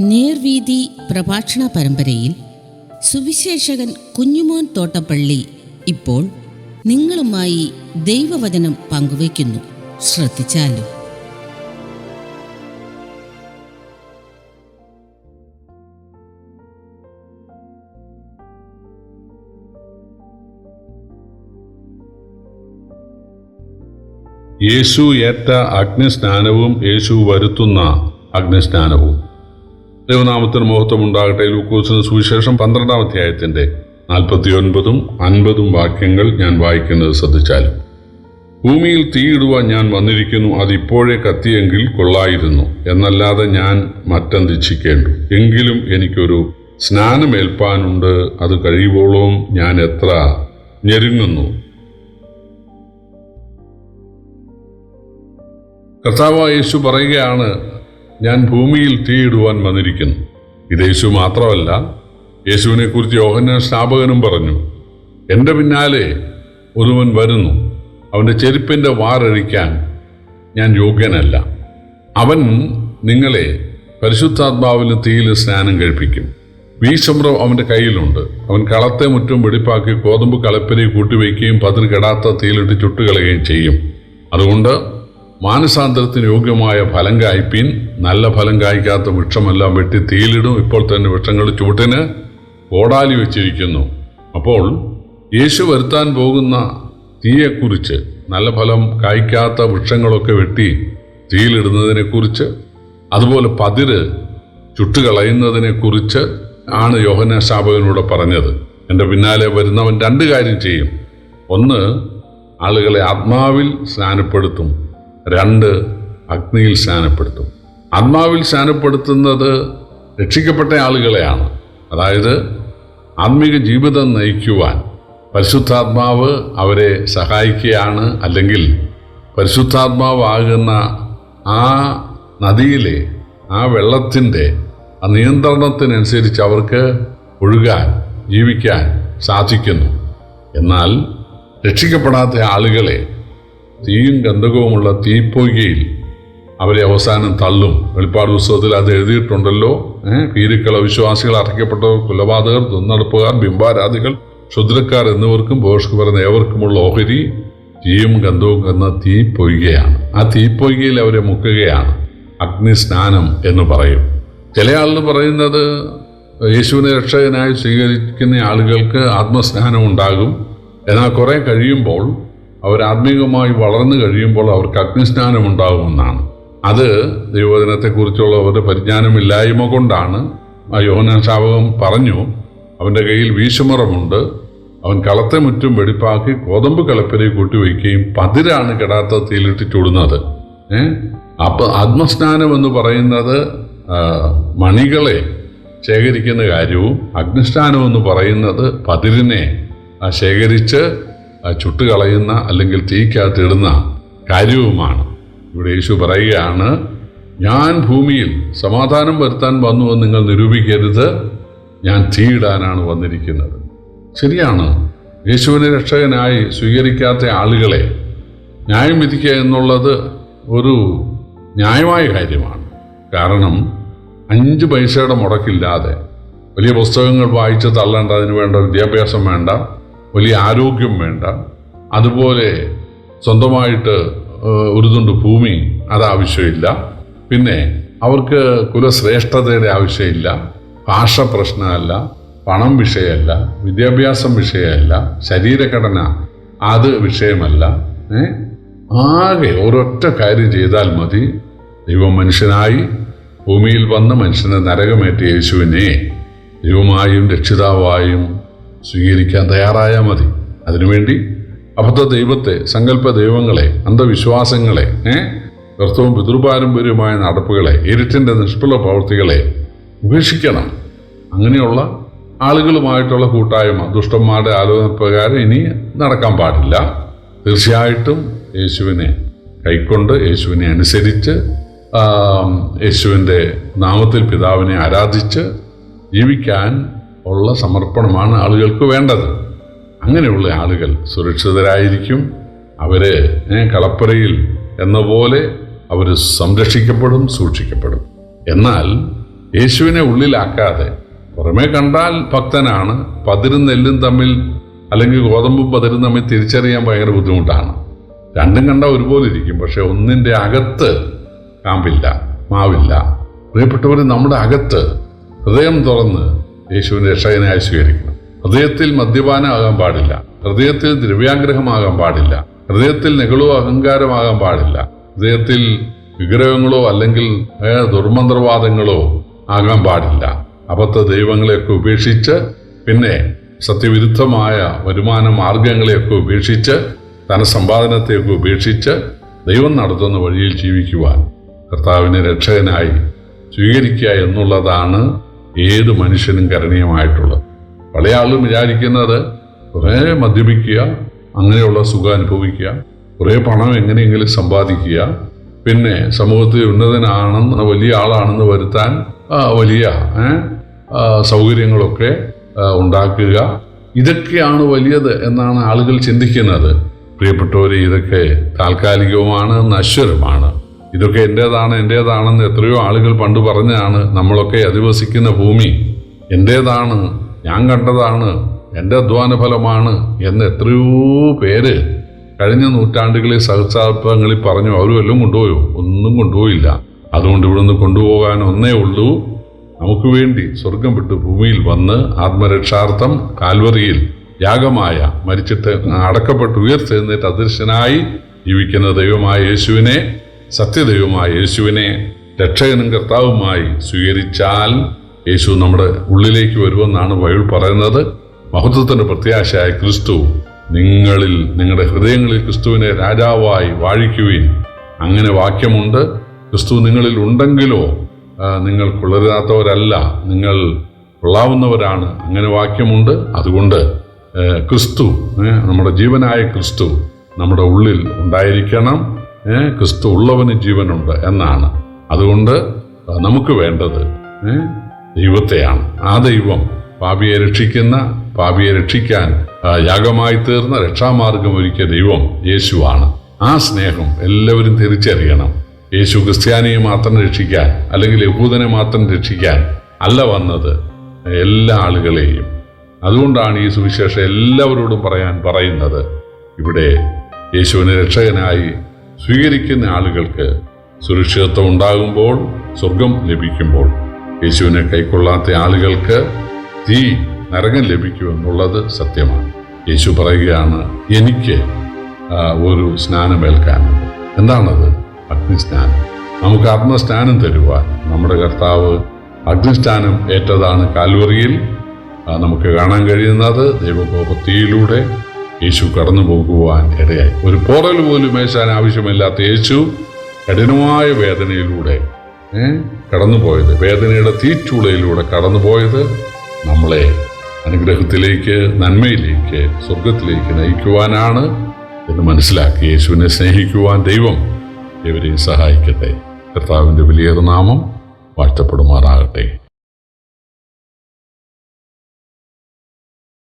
നേർവീതി പ്രഭാഷണ പരമ്പരയിൽ സുവിശേഷകൻ കുഞ്ഞുമോൻ തോട്ടപ്പള്ളി ഇപ്പോൾ നിങ്ങളുമായി ദൈവവചനം പങ്കുവയ്ക്കുന്നു. ശ്രദ്ധിച്ചാലും? യേശു ഏറ്റ അഗ്നിസ്നാനവും യേശു വരുത്തുന്ന അഗ്നിസ്നാനവും. ദൈവനാമത്തിന് മഹത്വം ഉണ്ടാകട്ടെ. ലൂക്കോസിന് സുവിശേഷം പന്ത്രണ്ടാം അധ്യായത്തിന്റെ നാൽപ്പത്തിയൊൻപതും അൻപതും വാക്യങ്ങൾ ഞാൻ വായിക്കുന്നത് ശ്രദ്ധിച്ചാലും. ഭൂമിയിൽ തീയിടുവാൻ ഞാൻ വന്നിരിക്കുന്നു അതിപ്പോഴേ കത്തിയെങ്കിൽ കൊള്ളായിരുന്നു. എന്നല്ലാതെ ഞാൻ മറ്റന്തിച്ഛിക്കേണ്ടു എങ്കിലും എനിക്കൊരു സ്നാനമേൽപ്പാനുണ്ട് അത് കഴിയുവോളവും ഞാൻ എത്ര ഞെരുങ്ങുന്നു. കർത്താവ് യേശു പറയുകയാണ് ഞാൻ ഭൂമിയിൽ തീയിടുവാൻ വന്നിരിക്കുന്നു. ഇത് യേശു മാത്രമല്ല യേശുവിനെ കുറിച്ച് യോഹന്ന സ്നാപകനും പറഞ്ഞു എന്റെ പിന്നാലെ ഒരുവൻ വരുന്നു. അവന്റെ ചെരുപ്പിന്റെ വാറഴിക്കാൻ ഞാൻ യോഗ്യനല്ല. അവൻ നിങ്ങളെ പരിശുദ്ധാത്മാവിലും തീയിൽ സ്നാനം കഴിപ്പിക്കും. വീശമ്രം അവന്റെ കയ്യിലുണ്ട്. അവൻ കളത്തെ മുറ്റും വെടിപ്പാക്കി കോതമ്പ് കളപ്പിനെ കൂട്ടിവയ്ക്കുകയും പതിർ കെടാത്ത തീയിലിട്ട് ചുട്ടുകളയുകയും ചെയ്യും. അതുകൊണ്ട് മാനസാന്തരത്തിന് യോഗ്യമായ ഫലം കായ്പീൻ നല്ല ഫലം കായ്ക്കാത്ത വൃക്ഷമെല്ലാം വെട്ടി തീയിലിടും. ഇപ്പോൾ തന്നെ വൃക്ഷങ്ങൾ ചുവട്ടിന് ഓടാലി വെച്ചിരിക്കുന്നു. അപ്പോൾ യേശു വരുത്താൻ പോകുന്ന തീയെക്കുറിച്ച് നല്ല ഫലം കായ്ക്കാത്ത വൃക്ഷങ്ങളൊക്കെ വെട്ടി തീയിലിടുന്നതിനെക്കുറിച്ച് അതുപോലെ പതിര് ചുട്ടുകളയുന്നതിനെക്കുറിച്ച് ആണ് യോഹന ശാപകനോട് പറഞ്ഞത്. എന്റെ പിന്നാലെ വരുന്നവൻ രണ്ട് കാര്യം ചെയ്യും. ഒന്ന് ആളുകളെ ആത്മാവിൽ സ്നാനപ്പെടുത്തും. രണ്ട് അഗ്നിയിൽ സ്നാനപ്പെടുത്തും. ആത്മാവിൽ സ്നാനപ്പെടുത്തുന്നത് രക്ഷിക്കപ്പെട്ട ആളുകളെയാണ്. അതായത് ആത്മീക ജീവിതം നയിക്കുവാൻ പരിശുദ്ധാത്മാവ് അവരെ സഹായിക്കുകയാണ് അല്ലെങ്കിൽ പരിശുദ്ധാത്മാവാകുന്ന ആ നദിയിലെ ആ വെള്ളത്തിന്റെ ആ നിയന്ത്രണത്തിനനുസരിച്ച് അവർക്ക് ഒഴുകാൻ ജീവിക്കാൻ സാധിക്കുന്നു. എന്നാൽ രക്ഷിക്കപ്പെടാത്ത ആളുകളെ തീയും ഗന്ധകവുമുള്ള തീപ്പൊയ്കയിൽ അവരെ അവസാനം തള്ളും. വെളിപ്പാട് പുസ്തകത്തിൽ അത് എഴുതിയിട്ടുണ്ടല്ലോ. പീരുക്കള വിശ്വാസികൾ അർഹിക്കപ്പെട്ടവർ കുലപാതകർ ദുന്നടപ്പുകാർ ബിംബാരാധികൾ ക്ഷുദ്രക്കാർ എന്നിവർക്കും ബോഷ്ക്ക് പറയുന്ന ഏവർക്കുമുള്ള ഓഹരി തീയും ഗന്ധവും എന്ന തീപ്പൊയ്കയാണ്. ആ തീപ്പൊയ്കയിൽ അവരെ മുക്കുകയാണ്. അഗ്നി സ്നാനം എന്ന് പറയും. ചില ആളുകൾ പറയുന്നത് യേശുവിനെ രക്ഷകനായി സ്വീകരിക്കുന്ന ആളുകൾക്ക് ആത്മസ്നാനം ഉണ്ടാകും. എന്നാൽ കുറെ കഴിയുമ്പോൾ അവർ ആത്മീകമായി വളർന്നു കഴിയുമ്പോൾ അവർക്ക് അഗ്നിസ്നാനം ഉണ്ടാകുമെന്നാണ്. അത് ദൈവവചനത്തെക്കുറിച്ചുള്ള അവരുടെ പരിജ്ഞാനമില്ലായ്മ കൊണ്ടാണ്. ആ യോഹനാൻ ശാപകം പറഞ്ഞു അവന്റെ കയ്യിൽ വീശുമുറമുണ്ട്. അവൻ കളത്തെ മുറ്റും വെടിപ്പാക്കി കോതമ്പ് കളപ്പരെ കൂട്ടിവയ്ക്കുകയും പതിരാണ് കെടാത്ത തീയിലിട്ട് ചൂടുന്നത് ഏ? അപ്പൊ ആത്മസ്നാനം എന്ന് പറയുന്നത് മണികളെ ശേഖരിക്കുന്ന കാര്യവും അഗ്നിസ്നാനം എന്ന് പറയുന്നത് പതിരിനെ ശേഖരിച്ച് ചുട്ടുകളയുന്ന അല്ലെങ്കിൽ തീക്കകത്തിടുന്ന കാര്യവുമാണ്. ഇവിടെ യേശു പറയുകയാണ് ഞാൻ ഭൂമിയിൽ സമാധാനം വരുത്താൻ വന്നുവെന്ന് നിങ്ങൾ നിരൂപിക്കരുത്. ഞാൻ തീയിടാനാണ് വന്നിരിക്കുന്നത്. ശരിയാണ്. യേശുവിനെ രക്ഷകനായി സ്വീകരിക്കാത്ത ആളുകളെ ന്യായം വിധിക്കുക എന്നുള്ളത് ഒരു ന്യായമായ കാര്യമാണ്. കാരണം അഞ്ച് പൈസയുടെ മുടക്കില്ലാതെ വലിയ പുസ്തകങ്ങൾ വായിച്ച് തള്ളേണ്ട അതിന് വേണ്ട വിദ്യാഭ്യാസം വേണ്ട വലിയ ആരോഗ്യം വേണ്ട. അതുപോലെ സ്വന്തമായിട്ട് ഒരു തുണ്ട് ഭൂമി അതാവശ്യമില്ല. പിന്നെ അവർക്ക് കുലശ്രേഷ്ഠതയുടെ ആവശ്യമില്ല. ഭാഷ പ്രശ്നമല്ല. പണം വിഷയമല്ല. വിദ്യാഭ്യാസം വിഷയമല്ല. ശരീരഘടന അത് വിഷയമല്ല. ആകെ ഒരൊറ്റ കാര്യം ചെയ്താൽ മതി. ദൈവം മനുഷ്യനായി. ഭൂമിയിൽ വന്ന് മനുഷ്യനെ നരകമേറ്റ യേശുവിനെ ദൈവമായും രക്ഷിതാവായും സ്വീകരിക്കാൻ തയ്യാറായാൽ മതി. അതിനുവേണ്ടി അബദ്ധ ദൈവത്തെ സങ്കല്പ ദൈവങ്ങളെ അന്ധവിശ്വാസങ്ങളെ ഏ? വ്യർത്ഥവും പിതൃപാരമ്പര്യവുമായ നടപ്പുകളെ ഇരുട്ടിന്റെ നിഷ്ഫല പ്രവൃത്തികളെ ഉപേക്ഷിക്കണം. അങ്ങനെയുള്ള ആളുകളുമായിട്ടുള്ള കൂട്ടായ്മ ദുഷ്ടന്മാരുടെ ആലോചന പ്രകാരം ഇനി നടക്കാൻ പാടില്ല. തീർച്ചയായിട്ടും യേശുവിനെ കൈക്കൊണ്ട് യേശുവിനെ അനുസരിച്ച് യേശുവിന്റെ നാമത്തിൽ പിതാവിനെ ആരാധിച്ച് ജീവിക്കാൻ ഉള്ള സമർപ്പണമാണ് ആളുകൾക്ക് വേണ്ടത്. അങ്ങനെയുള്ള ആളുകൾ സുരക്ഷിതരായിരിക്കും. അവർ ഏ, കളപ്പുരയിൽ എന്ന പോലെ അവർ സംരക്ഷിക്കപ്പെടും സൂക്ഷിക്കപ്പെടും. എന്നാൽ യേശുവിനെ ഉള്ളിലാക്കാതെ പുറമേ കണ്ടാൽ ഭക്തനാണ് പതിരും നെല്ലും തമ്മിൽ അല്ലെങ്കിൽ ഗോതമ്പും പതിരും തമ്മിൽ തിരിച്ചറിയാൻ ഭയങ്കര ബുദ്ധിമുട്ടാണ്. രണ്ടും കണ്ടാൽ ഒരുപോലെ ഇരിക്കും പക്ഷെ ഒന്നിന്റെ അകത്ത് കാമ്പില്ല മാവില്ല. പ്രിയപ്പെട്ടവർ നമ്മുടെ അകത്ത് ഹൃദയം തുറന്ന് യേശുവിനെ രക്ഷകനായി സ്വീകരിക്കണം. ഹൃദയത്തിൽ മദ്യപാനമാകാൻ പാടില്ല. ഹൃദയത്തിൽ ദ്രവ്യാഗ്രഹമാകാൻ പാടില്ല. ഹൃദയത്തിൽ നെകളോ അഹങ്കാരമാകാൻ പാടില്ല. ഹൃദയത്തിൽ വിഗ്രഹങ്ങളോ അല്ലെങ്കിൽ ദുർമന്ത്രവാദങ്ങളോ ആകാൻ പാടില്ല. അബദ്ധ ദൈവങ്ങളെയൊക്കെ ഉപേക്ഷിച്ച് പിന്നെ സത്യവിരുദ്ധമായ വരുമാന മാർഗങ്ങളെയൊക്കെ ഉപേക്ഷിച്ച് ധനസമ്പാദനത്തെയൊക്കെ ഉപേക്ഷിച്ച് ദൈവം നടത്തുന്ന വഴിയിൽ ജീവിക്കുവാൻ കർത്താവിനെ രക്ഷകനായി സ്വീകരിക്കുക എന്നുള്ളതാണ് ഏത് മനുഷ്യനും കരണീയമായിട്ടുള്ളത്. പല ആളും വിചാരിക്കുന്നത് കുറേ മദ്യപിക്കുക അങ്ങനെയുള്ള സുഖം അനുഭവിക്കുക കുറേ പണം എങ്ങനെയെങ്കിലും സമ്പാദിക്കുക പിന്നെ സമൂഹത്തിൽ ഉന്നതനാണെന്ന് വലിയ ആളാണെന്ന് വരുത്താൻ വലിയ സൗകര്യങ്ങളൊക്കെ ഉണ്ടാക്കുക. ഇതൊക്കെയാണ് വലിയത് എന്നാണ് ആളുകൾ ചിന്തിക്കുന്നത്. പ്രിയപ്പെട്ടവരെ ഇതൊക്കെ താൽക്കാലികവുമാണ് നശ്വരമാണ്. ഇതൊക്കെ എന്റേതാണ് എന്റേതാണെന്ന് എത്രയോ ആളുകൾ പണ്ട് പറഞ്ഞാണ് നമ്മളൊക്കെ അധിവസിക്കുന്ന ഭൂമി എന്റേതാണ് ഞാൻ കണ്ടതാണ് എന്റെ അധ്വാന ഫലമാണ് എന്ന് എത്രയോ പേര് കഴിഞ്ഞ നൂറ്റാണ്ടുകളിൽ സഹസാപങ്ങളിൽ പറഞ്ഞു അവരും എല്ലാം കൊണ്ടുപോയോ? ഒന്നും കൊണ്ടുപോയില്ല. അതുകൊണ്ട് ഇവിടുന്ന് കൊണ്ടുപോകാൻ ഒന്നേ ഉള്ളൂ. നമുക്ക് വേണ്ടി സ്വർഗം വിട്ട് ഭൂമിയിൽ വന്ന് ആത്മരക്ഷാർത്ഥം കാൽവറിയിൽ യാഗമായ മരിച്ചിട്ട് അടക്കപ്പെട്ട് ഉയർത്തെഴുന്നേറ്റ് അദൃശ്യനായി ജീവിക്കുന്ന ദൈവമായ യേശുവിനെ സത്യദൈവമായ യേശുവിനെ രക്ഷകനും കർത്താവുമായി സ്വീകരിച്ചാൽ യേശു നമ്മുടെ ഉള്ളിലേക്ക് വരുമെന്നാണ് ബൈബിൾ പറയുന്നത്. മഹത്വത്തിന്റെ പ്രത്യാശയായ ക്രിസ്തു നിങ്ങളിൽ നിങ്ങളുടെ ഹൃദയങ്ങളിൽ ക്രിസ്തുവിനെ രാജാവായി വാഴിക്കുവിൻ. അങ്ങനെ വാക്യമുണ്ട്. ക്രിസ്തു നിങ്ങളിൽ ഉണ്ടെങ്കിലോ നിങ്ങൾ കൊള്ളരുതാത്തവരല്ല നിങ്ങൾ കൊള്ളാവുന്നവരാണ്. അങ്ങനെ വാക്യമുണ്ട്. അതുകൊണ്ട് ക്രിസ്തു നമ്മുടെ ജീവനായ ക്രിസ്തു നമ്മുടെ ഉള്ളിൽ ഉണ്ടായിരിക്കണം. ക്രിസ്തു ഉള്ളവന് ജീവനുണ്ട് എന്നാണ്. അതുകൊണ്ട് നമുക്ക് വേണ്ടത് ദൈവത്തെയാണ്. ആ ദൈവം പാപിയെ രക്ഷിക്കുന്ന പാപിയെ രക്ഷിക്കാൻ യാഗമായി തീർന്ന രക്ഷാമാർഗം ഒരുക്കിയ ദൈവം യേശുവാണ്. ആ സ്നേഹം എല്ലാവരും തിരിച്ചറിയണം. യേശു ക്രിസ്ത്യാനിയെ മാത്രം രക്ഷിക്കാൻ അല്ലെങ്കിൽ യഹൂദനെ മാത്രം രക്ഷിക്കാൻ അല്ല വന്നത് എല്ലാ ആളുകളെയും. അതുകൊണ്ടാണ് ഈ സുവിശേഷം എല്ലാവരോടും പറയാൻ പറയുന്നത്. ഇവിടെ യേശുവിനെ രക്ഷകനായി സ്വീകരിക്കുന്ന ആളുകൾക്ക് സുരക്ഷിതത്വം ഉണ്ടാകുമ്പോൾ സ്വർഗം ലഭിക്കുമ്പോൾ യേശുവിനെ കൈക്കൊള്ളാത്ത ആളുകൾക്ക് തീ നരകം ലഭിക്കുമെന്നുള്ളത് സത്യമാണ്. യേശു പറയുകയാണ് എനിക്ക് ഒരു സ്നാനമേൽക്കാനുണ്ട്. എന്താണത്? അഗ്നിസ്നാനം. നമുക്ക് ആത്മസ്നാനം തരുവാൻ നമ്മുടെ കർത്താവ് അഗ്നിസ്നാനം ഏറ്റതാണ് കാൽവറിയിൽ നമുക്ക് കാണാൻ കഴിയുന്നത് ദൈവകോപത്തിയിലൂടെ യേശു കടന്നു പോകുവാൻ ഇടയായി. ഒരു പോറൽ പോലും മേശാൻ ആവശ്യമില്ലാത്ത യേശു കഠിനമായ വേദനയിലൂടെ കടന്നുപോയത്. വേദനയുടെ തീച്ചൂളയിലൂടെ കടന്നുപോയത് നമ്മളെ അനുഗ്രഹത്തിലേക്ക് നന്മയിലേക്ക് സ്വർഗത്തിലേക്ക് നയിക്കുവാനാണ് എന്ന് മനസ്സിലാക്കി യേശുവിനെ സ്നേഹിക്കുവാൻ ദൈവം ഇവരെയും സഹായിക്കട്ടെ. കർത്താവിന്റെ വലിയ നാമം വാഴ്ത്തപ്പെടുമാറാകട്ടെ.